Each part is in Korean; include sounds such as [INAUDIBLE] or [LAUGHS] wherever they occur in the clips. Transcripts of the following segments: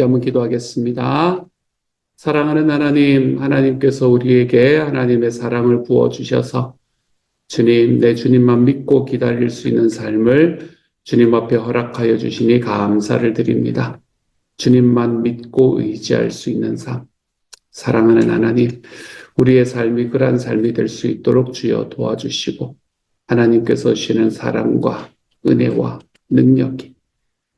함께 한번 기도하겠습니다. 사랑하는 하나님, 하나님께서 우리에게 하나님의 사랑을 부어주셔서 주님, 내 주님만 믿고 기다릴 수 있는 삶을 주님 앞에 허락하여 주시니 감사를 드립니다. 주님만 믿고 의지할 수 있는 삶. 사랑하는 하나님, 우리의 삶이 그러한 삶이 될 수 있도록 주여 도와주시고, 하나님께서 주시는 사랑과 은혜와 능력이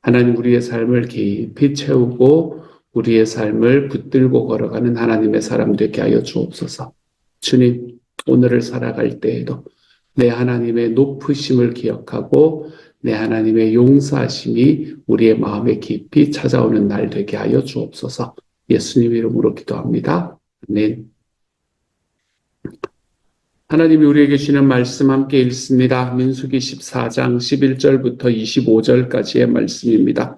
하나님 우리의 삶을 깊이 채우고 우리의 삶을 붙들고 걸어가는 하나님의 사람 되게 하여 주옵소서. 주님, 오늘을 살아갈 때에도 내 하나님의 높으심을 기억하고 내 하나님의 용서하심이 우리의 마음에 깊이 찾아오는 날 되게 하여 주옵소서. 예수님 이름으로 기도합니다. 아멘. 하나님이 우리에게 주시는 말씀 함께 읽습니다. 민수기 14장 11절부터 25절까지의 말씀입니다.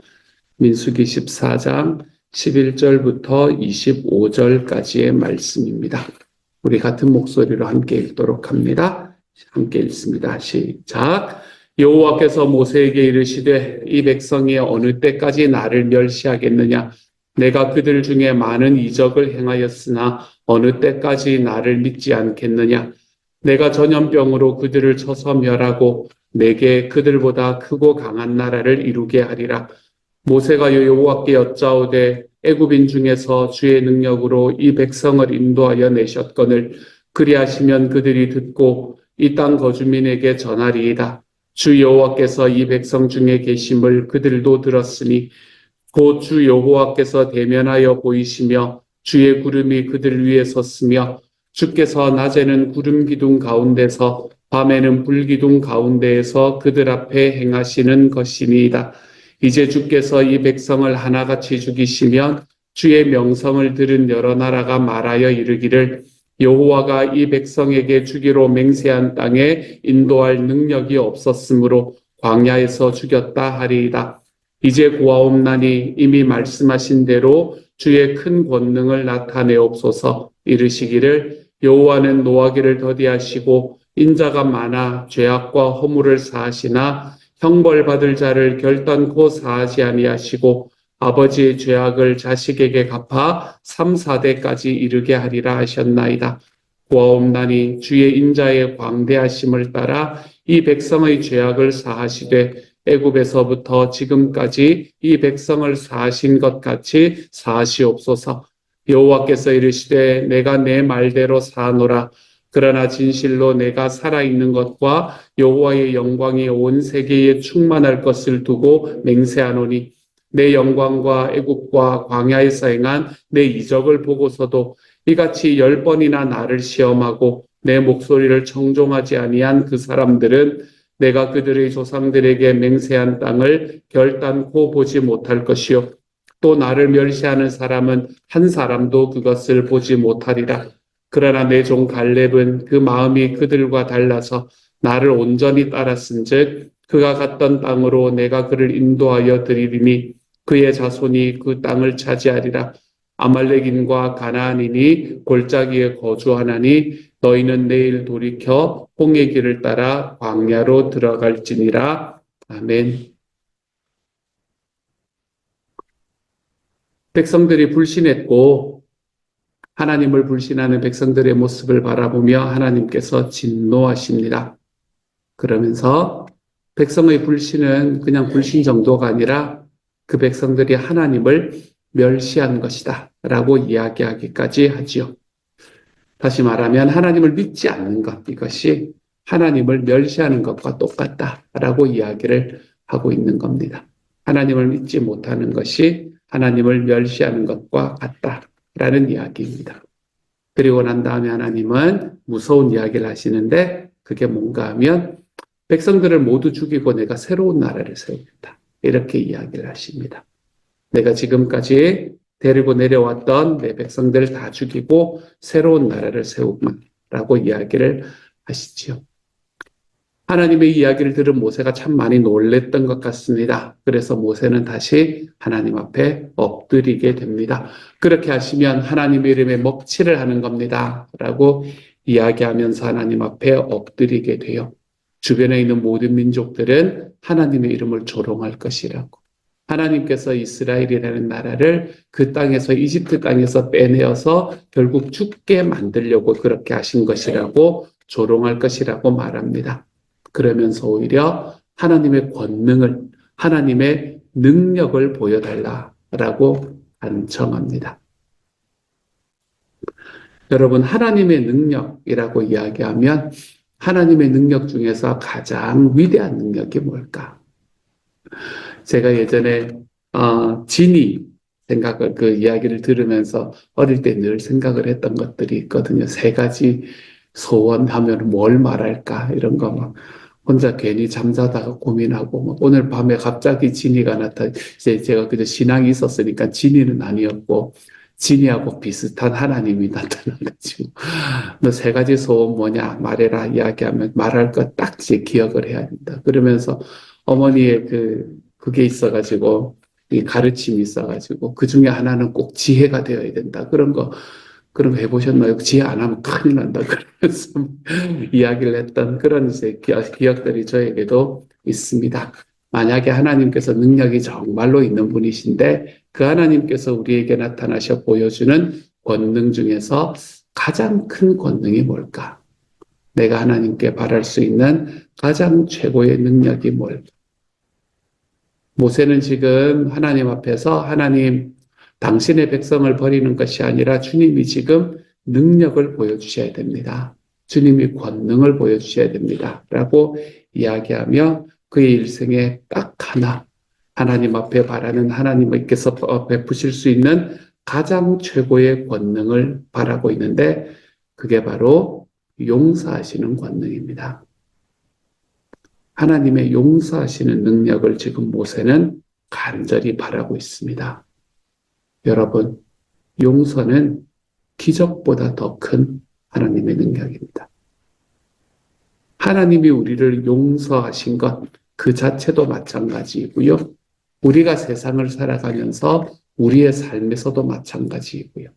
민수기 14장 11절부터 25절까지의 말씀입니다. 우리 같은 목소리로 함께 읽도록 합니다. 함께 읽습니다. 시작. 여호와께서 모세에게 이르시되 이 백성이 어느 때까지 나를 멸시하겠느냐 내가 그들 중에 많은 이적을 행하였으나 어느 때까지 나를 믿지 않겠느냐 내가 전염병으로 그들을 쳐서 멸하고 내게 그들보다 크고 강한 나라를 이루게 하리라. 모세가 여호와께 여짜오되 애굽인 중에서 주의 능력으로 이 백성을 인도하여 내셨거늘 그리하시면 그들이 듣고 이 땅 거주민에게 전하리이다. 주 여호와께서 이 백성 중에 계심을 그들도 들었으니 곧 주 여호와께서 대면하여 보이시며 주의 구름이 그들 위에 섰으며 주께서 낮에는 구름 기둥 가운데서 밤에는 불 기둥 가운데에서 그들 앞에 행하시는 것이니이다. 이제 주께서 이 백성을 하나같이 죽이시면 주의 명성을 들은 여러 나라가 말하여 이르기를 여호와가 이 백성에게 주기로 맹세한 땅에 인도할 능력이 없었으므로 광야에서 죽였다 하리이다. 이제 고아옵나니 이미 말씀하신 대로 주의 큰 권능을 나타내옵소서 이르시기를 여호와는 노하기를 더디하시고 인자가 많아 죄악과 허물을 사하시나 형벌 받을 자를 결단코 사하지 아니하시고 아버지의 죄악을 자식에게 갚아 3, 4대까지 이르게 하리라 하셨나이다. 고아옵나니 주의 인자의 광대하심을 따라 이 백성의 죄악을 사하시되 애굽에서부터 지금까지 이 백성을 사하신 것 같이 사하시옵소서. 여호와께서 이르시되 내가 내 말대로 사노라. 그러나 진실로 내가 살아있는 것과 여호와의 영광이 온 세계에 충만할 것을 두고 맹세하노니 내 영광과 애국과 광야에서 행한 내 이적을 보고서도 이같이 열 번이나 나를 시험하고 내 목소리를 청종하지 아니한 그 사람들은 내가 그들의 조상들에게 맹세한 땅을 결단코 보지 못할 것이요 또 나를 멸시하는 사람은 한 사람도 그것을 보지 못하리라. 그러나 내 종 갈렙은 그 마음이 그들과 달라서 나를 온전히 따랐은즉 그가 갔던 땅으로 내가 그를 인도하여 드리리니 그의 자손이 그 땅을 차지하리라. 아말렉인과 가나안인이 골짜기에 거주하나니 너희는 내일 돌이켜 홍해 길을 따라 광야로 들어갈지니라. 아멘. 백성들이 불신했고 하나님을 불신하는 백성들의 모습을 바라보며 하나님께서 진노하십니다. 그러면서 백성의 불신은 그냥 불신 정도가 아니라 그 백성들이 하나님을 멸시한 것이다 라고 이야기하기까지 하지요. 다시 말하면 하나님을 믿지 않는 것 이것이 하나님을 멸시하는 것과 똑같다 라고 이야기를 하고 있는 겁니다. 하나님을 믿지 못하는 것이 하나님을 멸시하는 것과 같다라는 이야기입니다. 그리고 난 다음에 하나님은 무서운 이야기를 하시는데 그게 뭔가 하면 백성들을 모두 죽이고 내가 새로운 나라를 세우겠다. 이렇게 이야기를 하십니다. 내가 지금까지 데리고 내려왔던 내 백성들을 다 죽이고 새로운 나라를 세우겠다라고 이야기를 하시지요. 하나님의 이야기를 들은 모세가 참 많이 놀랬던 것 같습니다. 그래서 모세는 다시 하나님 앞에 엎드리게 됩니다. 그렇게 하시면 하나님의 이름에 먹칠을 하는 겁니다. 라고 이야기하면서 하나님 앞에 엎드리게 돼요. 주변에 있는 모든 민족들은 하나님의 이름을 조롱할 것이라고. 하나님께서 이스라엘이라는 나라를 그 땅에서 이집트 땅에서 빼내어서 결국 죽게 만들려고 그렇게 하신 것이라고 조롱할 것이라고 말합니다. 그러면서 오히려 하나님의 권능을 하나님의 능력을 보여달라라고 간청합니다. 여러분 하나님의 능력이라고 이야기하면 하나님의 능력 중에서 가장 위대한 능력이 뭘까? 제가 예전에 어, 진이 생각을 그 이야기를 들으면서 어릴 때 늘 생각을 했던 것들이 있거든요. 세 가지 소원하면 뭘 말할까 이런 거 막 혼자 괜히 잠자다가 고민하고 막 오늘 밤에 갑자기 진이가 나타 이제 제가 그저 신앙이 있었으니까 진이는 아니었고 진이하고 비슷한 하나님이 나타나가지고 너 [LAUGHS] 세 가지 소원 뭐냐 말해라 이야기하면 말할 것딱 이제 기억을 해야 된다. 그러면서 어머니의 그 그게 있어가지고 이 가르침이 있어가지고 그 중에 하나는 꼭 지혜가 되어야 된다. 그런 거 그런 거 해보셨나요? 지혜 안 하면 큰일 난다. 그러면서 [LAUGHS] 이야기를 했던 그런 기억들이 저에게도 있습니다. 만약에 하나님께서 능력이 정말로 있는 분이신데 그 하나님께서 우리에게 나타나셔 보여주는 권능 중에서 가장 큰 권능이 뭘까? 내가 하나님께 바랄 수 있는 가장 최고의 능력이 뭘까? 모세는 지금 하나님 앞에서 하나님 당신의 백성을 버리는 것이 아니라 주님이 지금 능력을 보여주셔야 됩니다. 주님이 권능을 보여주셔야 됩니다. 라고 이야기하며 그의 일생에 딱 하나 하나님 앞에 바라는 하나님께서 베푸실 수 있는 가장 최고의 권능을 바라고 있는데 그게 바로 용서하시는 권능입니다. 하나님의 용서하시는 능력을 지금 모세는 간절히 바라고 있습니다. 여러분, 용서는 기적보다 더 큰 하나님의 능력입니다. 하나님이 우리를 용서하신 것 그 자체도 마찬가지이고요. 우리가 세상을 살아가면서 우리의 삶에서도 마찬가지이고요.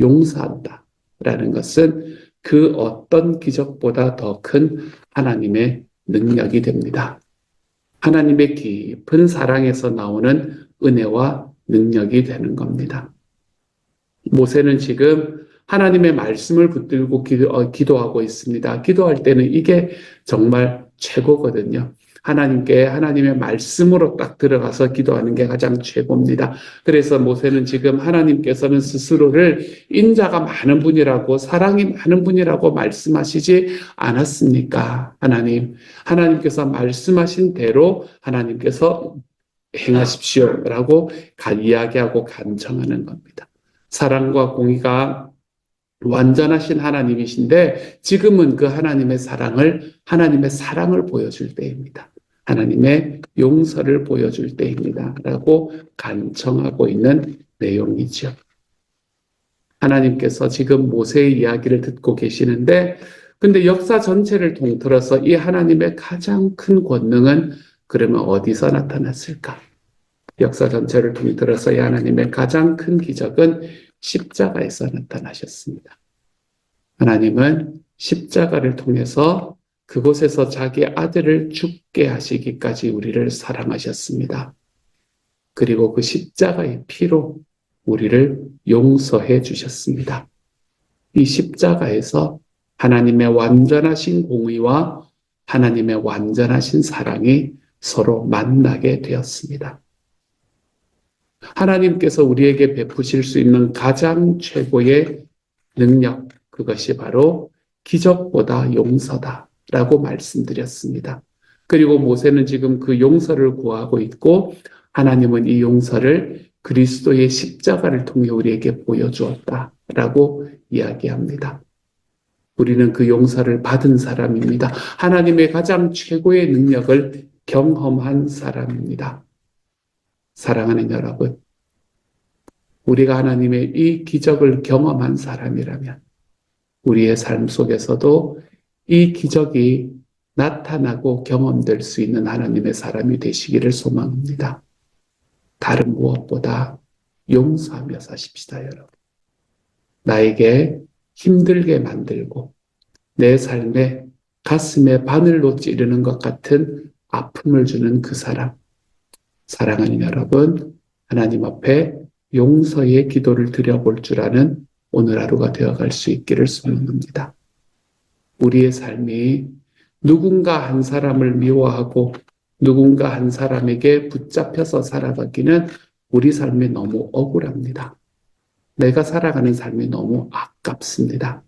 용서한다. 라는 것은 그 어떤 기적보다 더 큰 하나님의 능력이 됩니다. 하나님의 깊은 사랑에서 나오는 은혜와 능력이 되는 겁니다. 모세는 지금 하나님의 말씀을 붙들고 기도, 하고 있습니다. 기도할 때는 이게 정말 최고거든요. 하나님께 하나님의 말씀으로 딱 들어가서 기도하는 게 가장 최고입니다. 그래서 모세는 지금 하나님께서는 스스로를 인자가 많은 분이라고 사랑이 많은 분이라고 말씀하시지 않았습니까? 하나님, 하나님께서 말씀하신 대로 하나님께서 행하십시오라고 이야기하고 간청하는 겁니다. 사랑과 공의가 완전하신 하나님이신데 지금은 그 하나님의 사랑을 하나님의 사랑을 보여줄 때입니다. 하나님의 용서를 보여줄 때입니다. 라고 간청하고 있는 내용이죠. 하나님께서 지금 모세의 이야기를 듣고 계시는데 근데 역사 전체를 통틀어서 이 하나님의 가장 큰 권능은 그러면 어디서 나타났을까? 역사 전체를 통틀어서 이 하나님의 가장 큰 기적은 십자가에서 나타나셨습니다. 하나님은 십자가를 통해서 그곳에서 자기 아들을 죽게 하시기까지 우리를 사랑하셨습니다. 그리고 그 십자가의 피로 우리를 용서해 주셨습니다. 이 십자가에서 하나님의 완전하신 공의와 하나님의 완전하신 사랑이 서로 만나게 되었습니다. 하나님께서 우리에게 베푸실 수 있는 가장 최고의 능력, 그것이 바로 기적보다 용서다. 라고 말씀드렸습니다. 그리고 모세는 지금 그 용서를 구하고 있고 하나님은 이 용서를 그리스도의 십자가를 통해 우리에게 보여주었다. 라고 이야기합니다. 우리는 그 용서를 받은 사람입니다. 하나님의 가장 최고의 능력을 경험한 사람입니다. 사랑하는 여러분, 우리가 하나님의 이 기적을 경험한 사람이라면 우리의 삶 속에서도 이 기적이 나타나고 경험될 수 있는 하나님의 사람이 되시기를 소망합니다. 다른 무엇보다 용서하며 사십시다, 여러분. 나에게 힘들게 만들고 내 삶에 가슴에 바늘로 찌르는 것 같은 아픔을 주는 그 사람. 사랑하는 여러분, 하나님 앞에 용서의 기도를 드려볼 줄 아는 오늘 하루가 되어갈 수 있기를 소망합니다. 우리의 삶이 누군가 한 사람을 미워하고 누군가 한 사람에게 붙잡혀서 살아가기는 우리 삶이 너무 억울합니다. 내가 살아가는 삶이 너무 아깝습니다.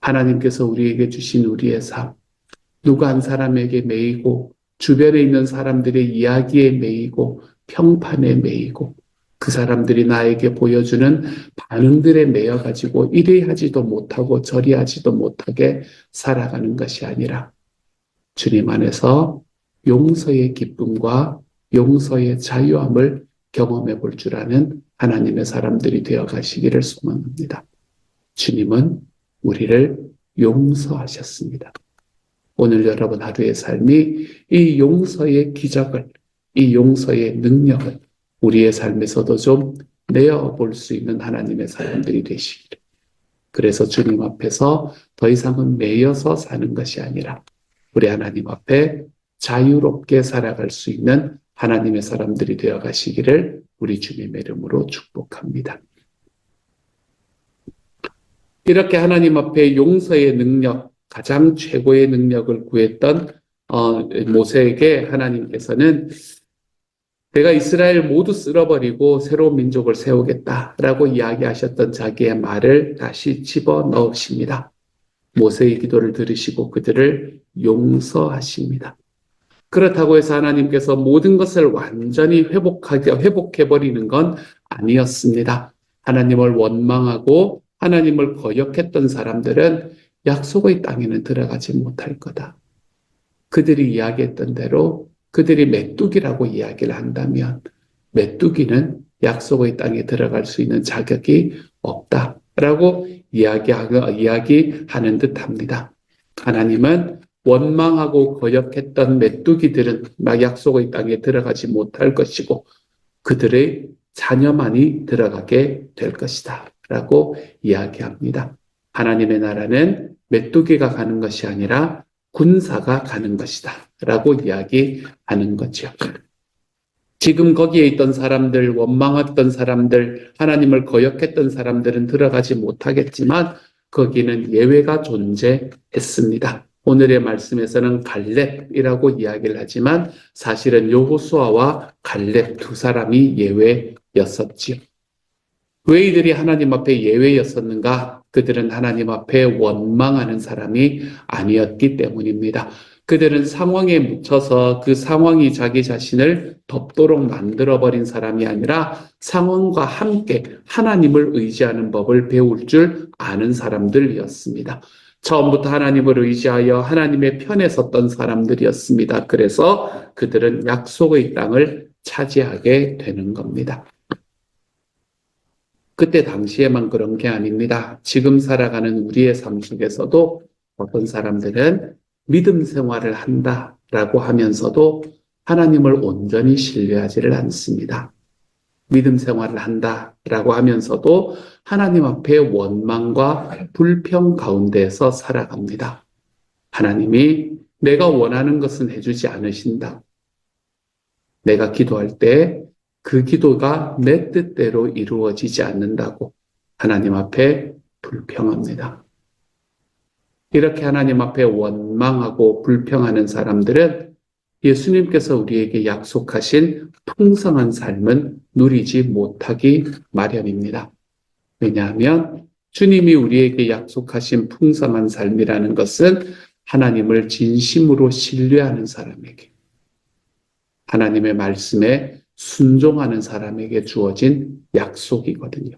하나님께서 우리에게 주신 우리의 삶, 누가 한 사람에게 매이고 주변에 있는 사람들의 이야기에 매이고 평판에 매이고 그 사람들이 나에게 보여주는 반응들에 매여 가지고 이리 하지도 못하고 저리 하지도 못하게 살아가는 것이 아니라 주님 안에서 용서의 기쁨과 용서의 자유함을 경험해 볼 줄 아는 하나님의 사람들이 되어 가시기를 소망합니다. 주님은 우리를 용서하셨습니다. 오늘 여러분 하루의 삶이 이 용서의 기적을, 이 용서의 능력을 우리의 삶에서도 좀 내어볼 수 있는 하나님의 사람들이 되시기를. 그래서 주님 앞에서 더 이상은 매여서 사는 것이 아니라 우리 하나님 앞에 자유롭게 살아갈 수 있는 하나님의 사람들이 되어 가시기를 우리 주님의 이름으로 축복합니다. 이렇게 하나님 앞에 용서의 능력, 가장 최고의 능력을 구했던 어, 모세에게 하나님께서는 내가 이스라엘 모두 쓸어버리고 새로운 민족을 세우겠다라고 이야기하셨던 자기의 말을 다시 집어 넣으십니다. 모세의 기도를 들으시고 그들을 용서하십니다. 그렇다고 해서 하나님께서 모든 것을 완전히 회복하게, 회복해 버리는 건 아니었습니다. 하나님을 원망하고 하나님을 거역했던 사람들은 약속의 땅에는 들어가지 못할 거다. 그들이 이야기했던 대로 그들이 메뚜기라고 이야기를 한다면 메뚜기는 약속의 땅에 들어갈 수 있는 자격이 없다라고 이야기하, 이야기하는 듯 합니다. 하나님은 원망하고 거역했던 메뚜기들은 막 약속의 땅에 들어가지 못할 것이고 그들의 자녀만이 들어가게 될 것이다. 라고 이야기합니다. 하나님의 나라는 메뚜기가 가는 것이 아니라 군사가 가는 것이다. 라고 이야기하는 거죠. 지금 거기에 있던 사람들, 원망했던 사람들, 하나님을 거역했던 사람들은 들어가지 못하겠지만 거기는 예외가 존재했습니다. 오늘의 말씀에서는 갈렙이라고 이야기를 하지만 사실은 여호수아와 갈렙 두 사람이 예외였었지요. 왜 이들이 하나님 앞에 예외였었는가? 그들은 하나님 앞에 원망하는 사람이 아니었기 때문입니다. 그들은 상황에 묻혀서 그 상황이 자기 자신을 덮도록 만들어버린 사람이 아니라 상황과 함께 하나님을 의지하는 법을 배울 줄 아는 사람들이었습니다. 처음부터 하나님을 의지하여 하나님의 편에 섰던 사람들이었습니다. 그래서 그들은 약속의 땅을 차지하게 되는 겁니다. 그때 당시에만 그런 게 아닙니다. 지금 살아가는 우리의 삶 속에서도 어떤 사람들은 믿음 생활을 한다라고 하면서도 하나님을 온전히 신뢰하지를 않습니다. 믿음 생활을 한다라고 하면서도 하나님 앞에 원망과 불평 가운데에서 살아갑니다. 하나님이 내가 원하는 것은 해주지 않으신다. 내가 기도할 때 그 기도가 내 뜻대로 이루어지지 않는다고 하나님 앞에 불평합니다. 이렇게 하나님 앞에 원망하고 불평하는 사람들은 예수님께서 우리에게 약속하신 풍성한 삶은 누리지 못하기 마련입니다. 왜냐하면 주님이 우리에게 약속하신 풍성한 삶이라는 것은 하나님을 진심으로 신뢰하는 사람에게, 하나님의 말씀에 순종하는 사람에게 주어진 약속이거든요.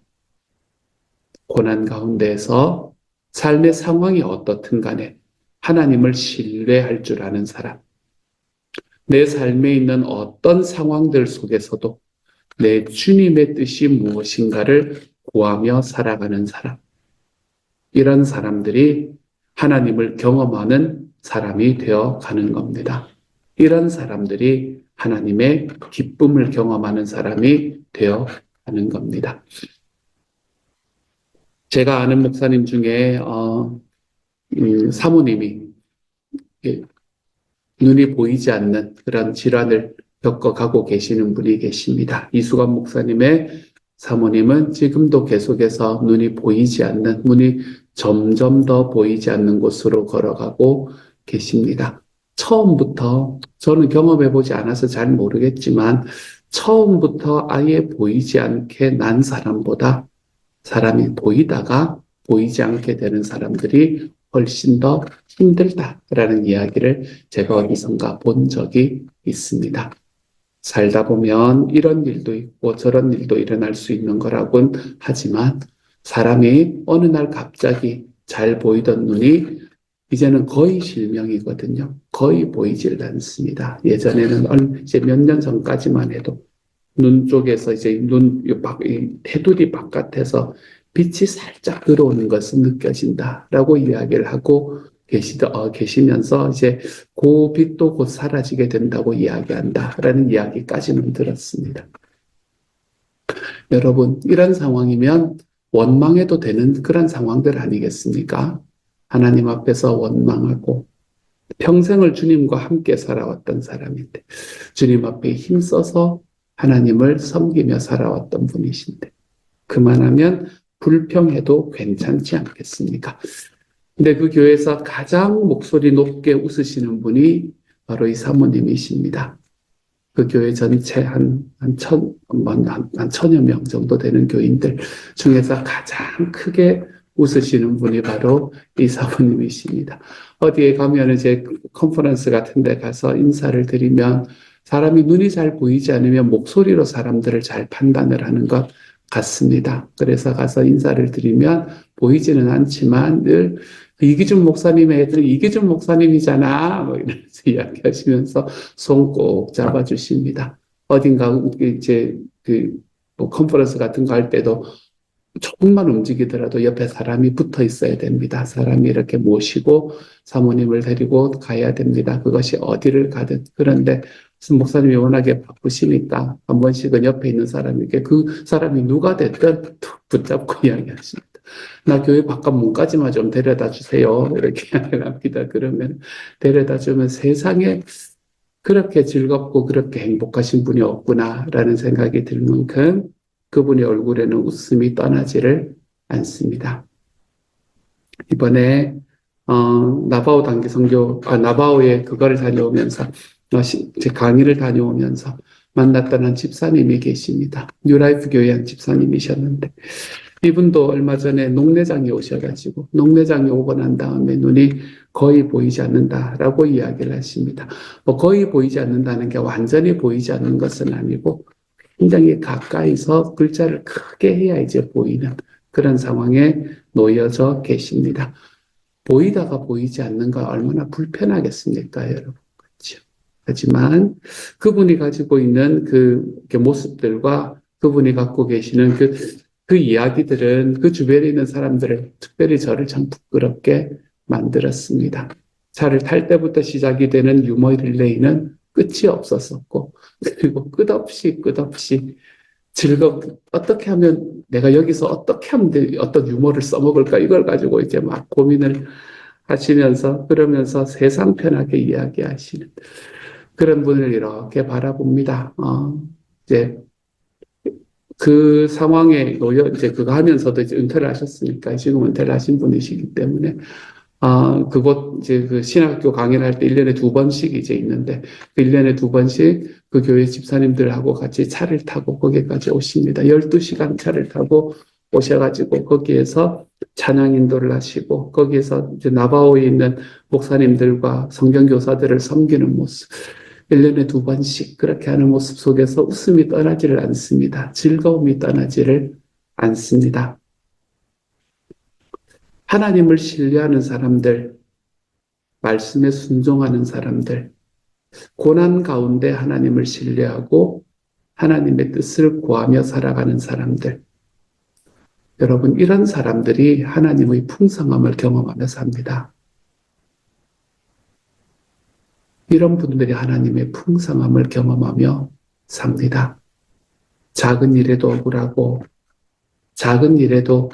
고난 가운데에서 삶의 상황이 어떻든 간에 하나님을 신뢰할 줄 아는 사람, 내 삶에 있는 어떤 상황들 속에서도 내 주님의 뜻이 무엇인가를 구하며 살아가는 사람. 이런 사람들이 하나님을 경험하는 사람이 되어 가는 겁니다. 이런 사람들이 하나님의 기쁨을 경험하는 사람이 되어 가는 겁니다. 제가 아는 목사님 중에 어, 음, 사모님이 눈이 보이지 않는 그런 질환을 겪어가고 계시는 분이 계십니다. 이수관 목사님의 사모님은 지금도 계속해서 눈이 보이지 않는, 눈이 점점 더 보이지 않는 곳으로 걸어가고 계십니다. 처음부터 저는 경험해 보지 않아서 잘 모르겠지만 처음부터 아예 보이지 않게 난 사람보다 사람이 보이다가 보이지 않게 되는 사람들이 훨씬 더 힘들다라는 이야기를 제가 어디선가 본 적이 있습니다. 살다 보면 이런 일도 있고 저런 일도 일어날 수 있는 거라곤 하지만 사람이 어느 날 갑자기 잘 보이던 눈이 이제는 거의 실명이거든요. 거의 보이질 않습니다. 예전에는 얼- 이제 몇 년 전까지만 해도 눈 쪽에서 이제 눈, 테두리 바깥에서 빛이 살짝 들어오는 것은 느껴진다라고 이야기를 하고 계시더, 어, 계시면서 이제 그 빛도 곧 사라지게 된다고 이야기한다라는 이야기까지는 들었습니다. 여러분, 이런 상황이면 원망해도 되는 그런 상황들 아니겠습니까? 하나님 앞에서 원망하고 평생을 주님과 함께 살아왔던 사람인데 주님 앞에 힘써서 하나님을 섬기며 살아왔던 분이신데 그만하면 불평해도 괜찮지 않겠습니까? 근데 그 교회에서 가장 목소리 높게 웃으시는 분이 바로 이 사모님이십니다. 그 교회 전체 한, 한 천, 뭐 한, 한 천여 명 정도 되는 교인들 중에서 가장 크게 웃으시는 분이 바로 이 사모님이십니다. 어디에 가면 이제 컨퍼런스 같은 데 가서 인사를 드리면 사람이 눈이 잘 보이지 않으면 목소리로 사람들을 잘 판단을 하는 것 같습니다. 그래서 가서 인사를 드리면 보이지는 않지만 늘 이기준 목사님의 애들 이기준 목사님이잖아. 뭐 이러면서 [LAUGHS] 이야기하시면서 손 꼭 잡아주십니다. 어딘가 이제 그 뭐 컨퍼런스 같은 거 할 때도 조금만 움직이더라도 옆에 사람이 붙어 있어야 됩니다. 사람이 이렇게 모시고 사모님을 데리고 가야 됩니다. 그것이 어디를 가든. 그런데 목사님이 워낙에 바쁘시니까 한 번씩은 옆에 있는 사람에게 그 사람이 누가 됐든 툭 붙잡고 [LAUGHS] 이야기하십니다. 나 교회 바깥 문까지만 좀 데려다 주세요. 이렇게 [LAUGHS] 이야기합니다. 그러면 데려다 주면 세상에 그렇게 즐겁고 그렇게 행복하신 분이 없구나라는 생각이 들 만큼 그분의 얼굴에는 웃음이 떠나지를 않습니다. 이번에 어, 나바오 단기 선교, 아, 나바오에 그거를 다녀오면서 어, 시- 제 강의를 다녀오면서 만났던 한 집사님이 계십니다. 뉴라이프 교회 한 집사님이셨는데 이분도 얼마 전에 녹내장이 오셔가지고 녹내장이 오고 난 다음에 눈이 거의 보이지 않는다라고 이야기를 하십니다. 뭐 거의 보이지 않는다는 게 완전히 보이지 않는 것은 아니고 굉장히 가까이서 글자를 크게 해야 이제 보이는 그런 상황에 놓여져 계십니다. 보이다가 보이지 않는 거 얼마나 불편하겠습니까, 여러분. 그렇죠. 하지만 그분이 가지고 있는 그 모습들과 그분이 갖고 계시는 그, 그 이야기들은 그 주변에 있는 사람들을 특별히 저를 참 부끄럽게 만들었습니다. 차를 탈 때부터 시작이 되는 유머 릴레이는 끝이 없었었고, [LAUGHS] 그리고 끝없이 끝없이 즐겁, 어떻게 하면 내가 여기서 어떻게 하면 돼, 어떤 유머를 써먹을까 이걸 가지고 이제 막 고민을 하시면서 그러면서 세상 편하게 이야기하시는 그런 분을 이렇게 바라봅니다. 어, 이제 그 상황에 놓여 이제 그거 하면서도 이제 은퇴를 하셨으니까 지금 은퇴를 하신 분이시기 때문에 아, 그곳 이제 그 신학교 강의를 할 때 1년에 두 번씩 이제 있는데 그 1년에 두 번씩 그 교회 집사님들하고 같이 차를 타고 거기까지 오십니다. 12시간 차를 타고 오셔가지고 거기에서 찬양 인도를 하시고 거기에서 이제 나바오에 있는 목사님들과 성경교사들을 섬기는 모습 1년에 두 번씩 그렇게 하는 모습 속에서 웃음이 떠나지를 않습니다. 즐거움이 떠나지를 않습니다. 하나님을 신뢰하는 사람들, 말씀에 순종하는 사람들, 고난 가운데 하나님을 신뢰하고 하나님의 뜻을 구하며 살아가는 사람들. 여러분, 이런 사람들이 하나님의 풍성함을 경험하며 삽니다. 이런 분들이 하나님의 풍성함을 경험하며 삽니다. 작은 일에도 억울하고, 작은 일에도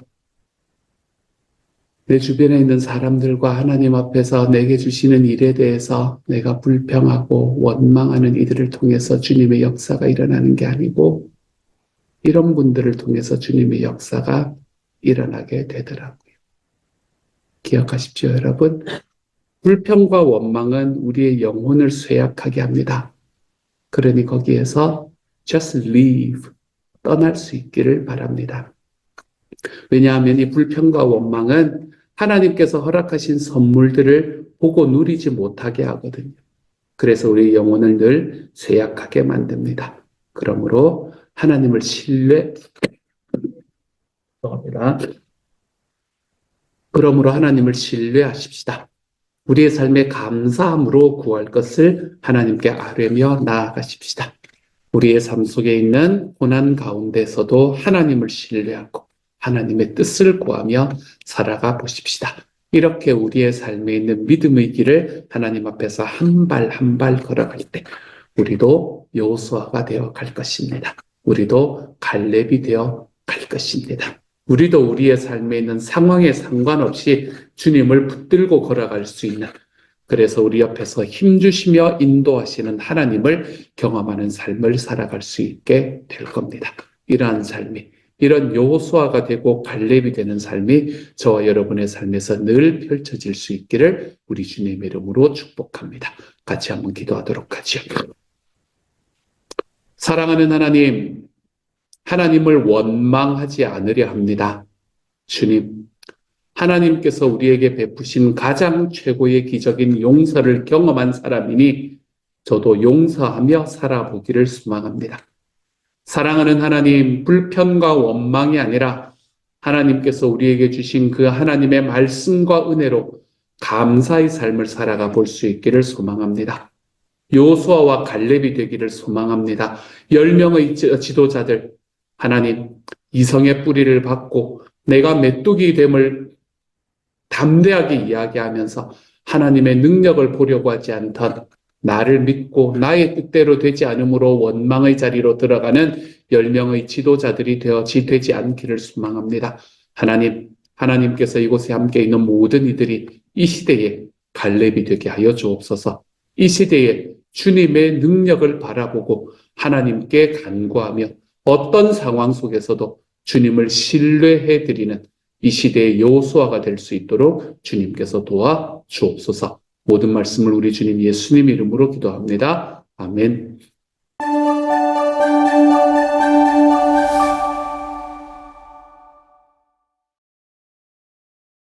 내 주변에 있는 사람들과 하나님 앞에서 내게 주시는 일에 대해서 내가 불평하고 원망하는 이들을 통해서 주님의 역사가 일어나는 게 아니고 이런 분들을 통해서 주님의 역사가 일어나게 되더라고요. 기억하십시오, 여러분. 불평과 원망은 우리의 영혼을 쇠약하게 합니다. 그러니 거기에서 just leave, 떠날 수 있기를 바랍니다. 왜냐하면 이 불평과 원망은 하나님께서 허락하신 선물들을 보고 누리지 못하게 하거든요. 그래서 우리 영혼을 늘 쇠약하게 만듭니다. 그러므로 하나님을 신뢰, 합니다. 그러므로 하나님을 신뢰하십시다. 우리의 삶에 감사함으로 구할 것을 하나님께 아뢰며 나아가십시다. 우리의 삶 속에 있는 고난 가운데서도 하나님을 신뢰하고 하나님의 뜻을 구하며 살아가 보십시다. 이렇게 우리의 삶에 있는 믿음의 길을 하나님 앞에서 한 발 한 발 걸어갈 때 우리도 여호수아가 되어 갈 것입니다. 우리도 갈렙이 되어 갈 것입니다. 우리도 우리의 삶에 있는 상황에 상관없이 주님을 붙들고 걸어갈 수 있는 그래서 우리 옆에서 힘주시며 인도하시는 하나님을 경험하는 삶을 살아갈 수 있게 될 겁니다. 이러한 삶이 이런 여호수아가 되고 갈렙이 되는 삶이 저와 여러분의 삶에서 늘 펼쳐질 수 있기를 우리 주님의 이름으로 축복합니다. 같이 한번 기도하도록 하죠. 사랑하는 하나님, 하나님을 원망하지 않으려 합니다. 주님, 하나님께서 우리에게 베푸신 가장 최고의 기적인 용서를 경험한 사람이니 저도 용서하며 살아보기를 소망합니다. 사랑하는 하나님, 불편과 원망이 아니라 하나님께서 우리에게 주신 그 하나님의 말씀과 은혜로 감사의 삶을 살아가 볼 수 있기를 소망합니다. 요수아와 갈렙이 되기를 소망합니다. 열 명의 지도자들, 하나님, 이성의 뿌리를 받고 내가 메뚜기 됨을 담대하게 이야기하면서 하나님의 능력을 보려고 하지 않던 나를 믿고 나의 뜻대로 되지 않으므로 원망의 자리로 들어가는 열 명의 지도자들이 되어 지 되지 않기를 소망합니다. 하나님, 하나님께서 이곳에 함께 있는 모든 이들이 이 시대에 갈렙이 되게 하여 주옵소서. 이 시대에 주님의 능력을 바라보고 하나님께 간구하며 어떤 상황 속에서도 주님을 신뢰해 드리는 이 시대의 여호수아가 될 수 있도록 주님께서 도와 주옵소서. 모든 말씀을 우리 주님 예수님 이름으로 기도합니다. 아멘.